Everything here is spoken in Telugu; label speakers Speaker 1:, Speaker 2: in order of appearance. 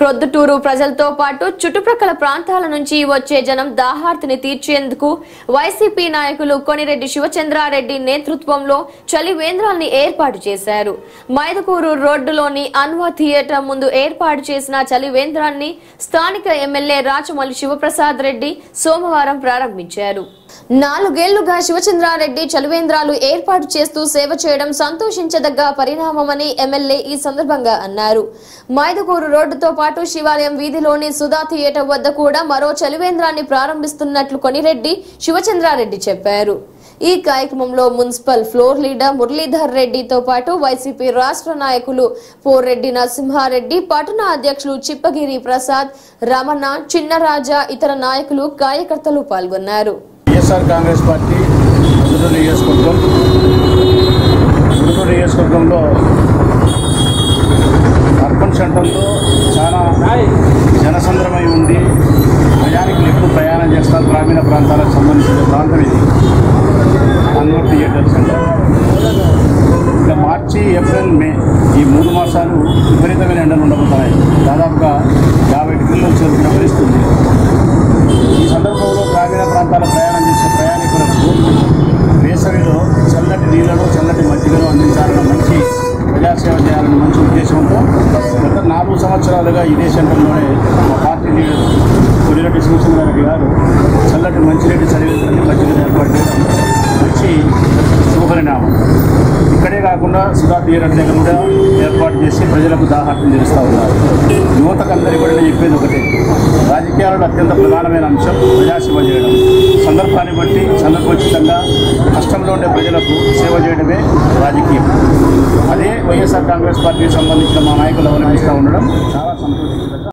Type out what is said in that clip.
Speaker 1: ప్రొద్దుటూరు ప్రజలతో పాటు చుట్టుప్రక్కల ప్రాంతాల నుంచి వచ్చే జనం దాహార్తిని తీర్చేందుకు వైసీపీ నాయకులు కొనిరెడ్డి శివచంద్రారెడ్డి నేతృత్వంలో చలి వేంద్రాల్ని ఏర్పాటు చేశారు. మైదుకూరు రోడ్డులోని అన్వా థియేటర్ ముందు ఏర్పాటు చేసిన చలి వేంద్రాన్ని స్థానిక ఎమ్మెల్యే రాచమల్లి శివప్రసాద్ రెడ్డి సోమవారం ప్రారంభించారు. నాలుగేళ్ళుగా శివచంద్రారెడ్డి చలివేంద్రాలు ఏర్పాటు చేస్తూ సేవ చేయడం సంతోషించదగ్గ పరిణామమని ఎమ్మెల్యే ఈ సందర్భంగా అన్నారు. మైదుకూరు రోడ్డుతో పాటు శివాలయం వీధిలోని సుధా థియేటర్ వద్ద కూడా మరో చలివేంద్రాన్ని ప్రారంభిస్తున్నట్లు కొనిరెడ్డి శివచంద్రారెడ్డి చెప్పారు. ఈ కార్యక్రమంలో మున్సిపల్ ఫ్లోర్ లీడర్ మురళీధర్ రెడ్డితో పాటు వైసీపీ రాష్ట్ర నాయకులు పోర్రెడ్డి నరసింహారెడ్డి పట్టణ అధ్యక్షులు చిప్పగిరి ప్రసాద్ రమణ చిన్నరాజా ఇతర నాయకులు కార్యకర్తలు పాల్గొన్నారు.
Speaker 2: వైఎస్ఆర్ కాంగ్రెస్ పార్టీ గుంటూరు నియోజకవర్గం గుంటూరు నియోజకవర్గంలో అర్బన్ సెంటర్లో చాలా జనసంద్రమై ఉంది ప్రయాణికులు ఎక్కువ ప్రయాణం చేస్తారు గ్రామీణ ప్రాంతాలకు సంబంధించిన ప్రాంతం ఇది. అందులో ప్రజాసేవ చేయాలని మంచి ఉద్దేశంతో గత నాలుగు సంవత్సరాలుగా ఇదే సెంటర్లోనే మా పార్టీ లీడర్ కొడిరెడ్డి గారికి గారు చల్లటి మంచిరెడ్డి చదివించండి మంచిగా ఏర్పాటు చేయడం మంచి శుభపరిణామం. ఇక్కడే కాకుండా సుధా థియేటర్ దగ్గర కూడా ఏర్పాటు చేసి ప్రజలకు దాహార్థం చేస్తూ ఉన్నారు. యువతకందరికీ కూడా చెప్పేది ఒకటే. రాజకీయాలలో అత్యంత ప్రధానమైన అంశం ప్రజాసేవ చేయడం. సందర్భాన్ని బట్టి సందర్భోచితంగా కష్టంలో ఉండే ప్రజలకు సేవ చేయడమే రాజకీయం. అదే వైఎస్ఆర్ కాంగ్రెస్ పార్టీకి సంబంధించిన మా నాయకులు అవలంబిస్తూ ఉండడం చాలా సంతోషించదగ్గ